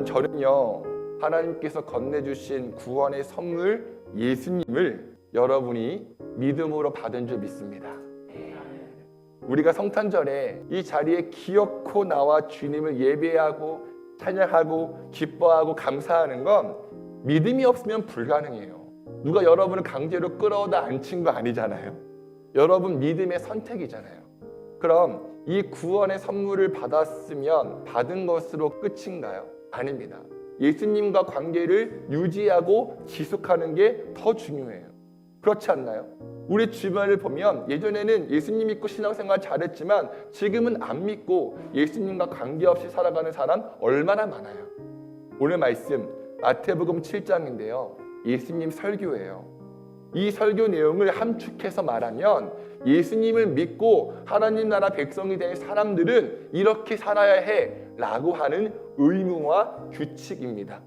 여러분 저는요 하나님께서 건네주신 구원의 선물 예수님을 여러분이 믿음으로 받은 줄 믿습니다. 우리가 성탄절에 이 자리에 기어코 나와 주님을 예배하고 찬양하고 기뻐하고 감사하는 건 믿음이 없으면 불가능해요. 누가 여러분을 강제로 끌어다 앉힌 거 아니잖아요. 여러분 믿음의 선택이잖아요. 그럼 이 구원의 선물을 받았으면 받은 것으로 끝인가요? 아닙니다. 예수님과 관계를 유지하고 지속하는 게 더 중요해요. 그렇지 않나요? 우리 주변을 보면 예전에는 예수님 믿고 신앙생활 잘했지만 지금은 안 믿고 예수님과 관계없이 살아가는 사람 얼마나 많아요. 오늘 말씀 마태복음 7장인데요. 예수님 설교예요. 이 설교 내용을 함축해서 말하면 예수님을 믿고 하나님 나라 백성이 된 사람들은 이렇게 살아야 해 라고 하는 의무와 규칙입니다.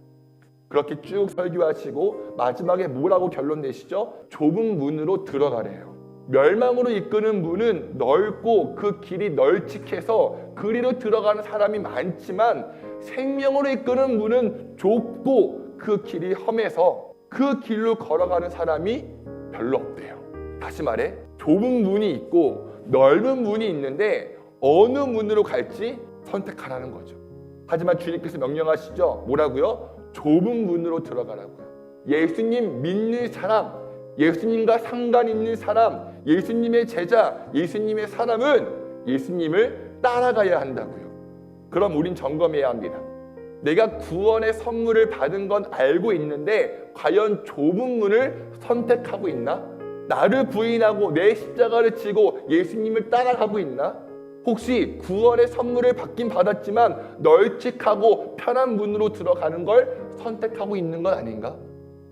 그렇게 쭉 설교하시고 마지막에 뭐라고 결론 내시죠? 좁은 문으로 들어가래요. 멸망으로 이끄는 문은 넓고 그 길이 널찍해서 그리로 들어가는 사람이 많지만 생명으로 이끄는 문은 좁고 그 길이 험해서 그 길로 걸어가는 사람이 별로 없대요. 다시 말해 좁은 문이 있고 넓은 문이 있는데 어느 문으로 갈지 선택하라는 거죠. 하지만 주님께서 명령하시죠. 뭐라고요? 좁은 문으로 들어가라고요. 예수님 믿는 사람, 예수님과 상관 있는 사람, 예수님의 제자, 예수님의 사람은 예수님을 따라가야 한다고요. 그럼 우린 점검해야 합니다. 내가 구원의 선물을 받은 건 알고 있는데 과연 좁은 문을 선택하고 있나? 나를 부인하고 내 십자가를 지고 예수님을 따라가고 있나? 혹시 구원의 선물을 받긴 받았지만 널찍하고 편한 문으로 들어가는 걸 선택하고 있는 건 아닌가?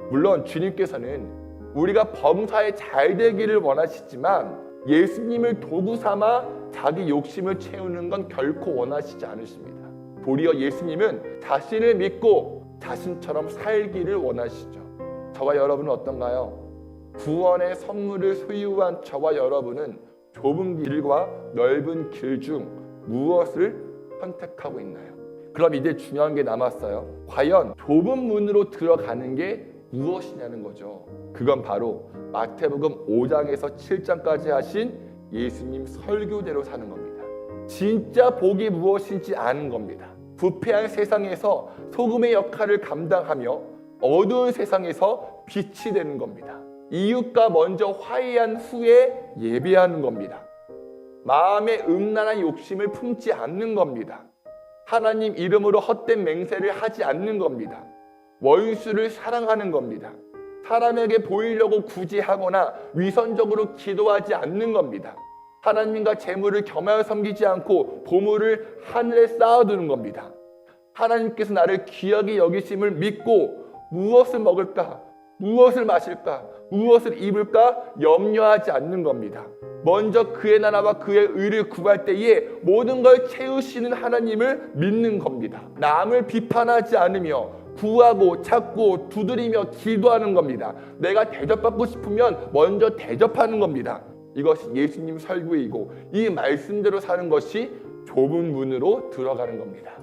물론 주님께서는 우리가 범사에 잘 되기를 원하시지만 예수님을 도구 삼아 자기 욕심을 채우는 건 결코 원하시지 않으십니다. 도리어 예수님은 자신을 믿고 자신처럼 살기를 원하시죠. 저와 여러분은 어떤가요? 구원의 선물을 소유한 저와 여러분은 좁은 길과 넓은 길 중 무엇을 선택하고 있나요? 그럼 이제 중요한 게 남았어요. 과연 좁은 문으로 들어가는 게 무엇이냐는 거죠. 그건 바로 마태복음 5장에서 7장까지 하신 예수님 설교대로 사는 겁니다. 진짜 복이 무엇인지 아는 겁니다. 부패한 세상에서 소금의 역할을 감당하며 어두운 세상에서 빛이 되는 겁니다. 이웃과 먼저 화해한 후에 예배하는 겁니다. 마음의 음란한 욕심을 품지 않는 겁니다. 하나님 이름으로 헛된 맹세를 하지 않는 겁니다. 원수를 사랑하는 겁니다. 사람에게 보이려고 굳이 하거나 위선적으로 기도하지 않는 겁니다. 하나님과 재물을 겸하여 섬기지 않고 보물을 하늘에 쌓아두는 겁니다. 하나님께서 나를 귀하게 여기심을 믿고 무엇을 먹을까, 무엇을 마실까, 무엇을 입을까 염려하지 않는 겁니다. 먼저 그의 나라와 그의 의를 구할 때에 모든 걸 채우시는 하나님을 믿는 겁니다. 남을 비판하지 않으며 구하고 찾고 두드리며 기도하는 겁니다. 내가 대접받고 싶으면 먼저 대접하는 겁니다. 이것이 예수님 설교이고 이 말씀대로 사는 것이 좁은 문으로 들어가는 겁니다.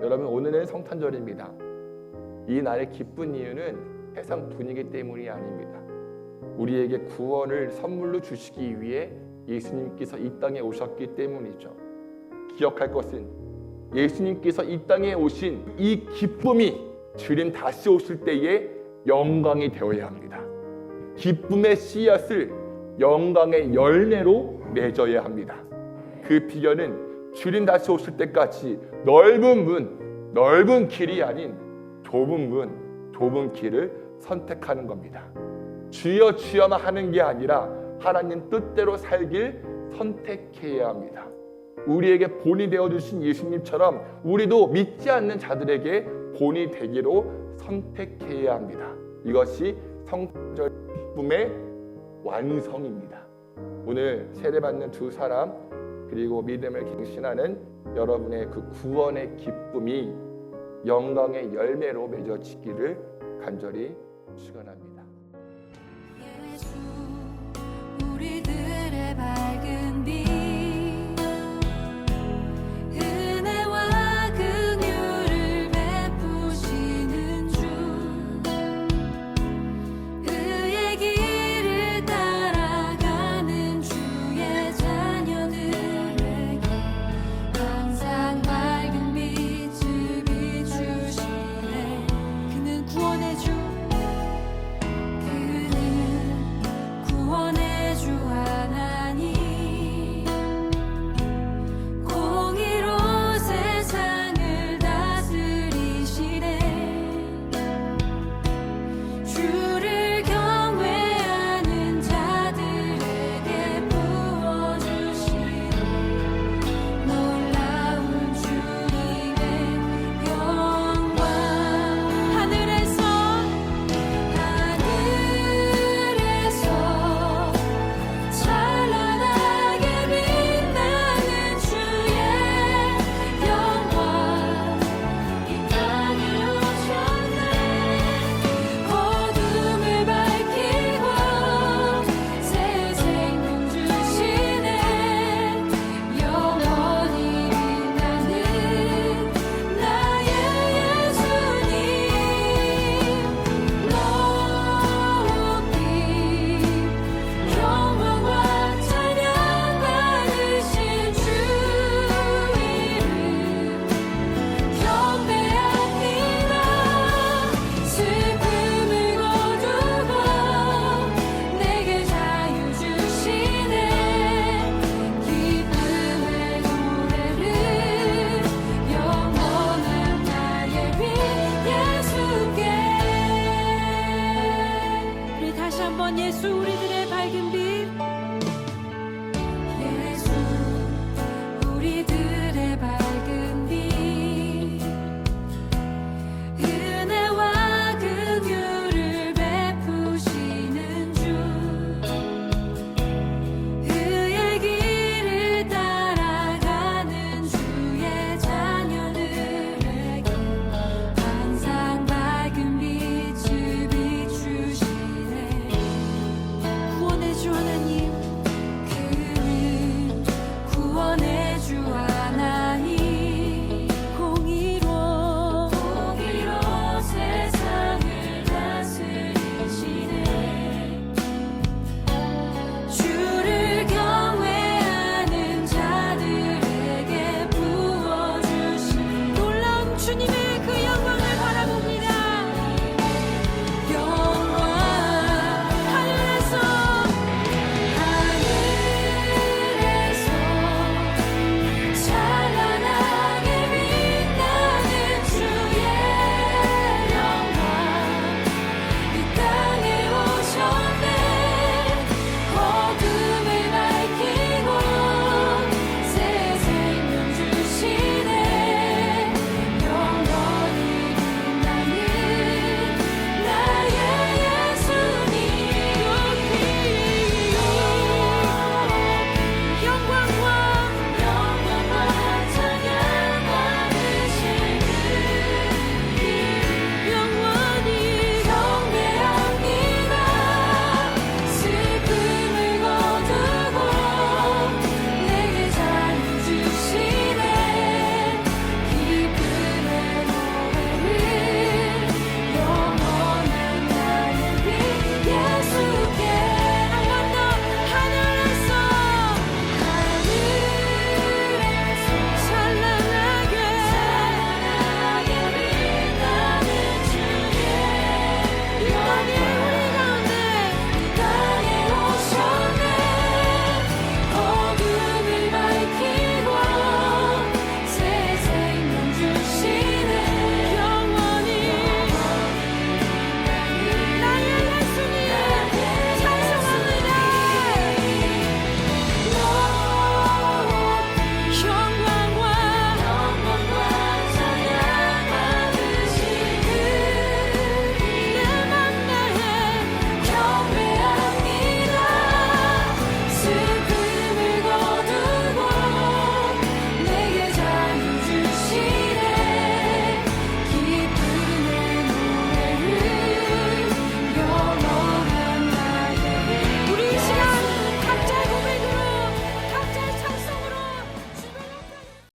여러분 오늘은 성탄절입니다. 이 날의 기쁜 이유는 세상 분위기 때문이 아닙니다. 우리에게 구원을 선물로 주시기 위해 예수님께서 이 땅에 오셨기 때문이죠. 기억할 것은 예수님께서 이 땅에 오신 이 기쁨이 주님 다시 오실 때에 영광이 되어야 합니다. 기쁨의 씨앗을 영광의 열매로 맺어야 합니다. 그 비결은 주님 다시 오실 때까지 넓은 문, 넓은 길이 아닌 좁은 문, 좁은 길을 선택하는 겁니다. 주여 주여만 하는 게 아니라 하나님 뜻대로 살길 선택해야 합니다. 우리에게 본이 되어 주신 예수님처럼 우리도 믿지 않는 자들에게 본이 되기로 선택해야 합니다. 이것이 성절 기쁨의 완성입니다. 오늘 세례받는 두 사람 그리고 믿음을 갱신하는 여러분의 그 구원의 기쁨이 영광의 열매로 맺어지기를 간절히 축원합니다. 예수 우리들의 밝은 빛 주님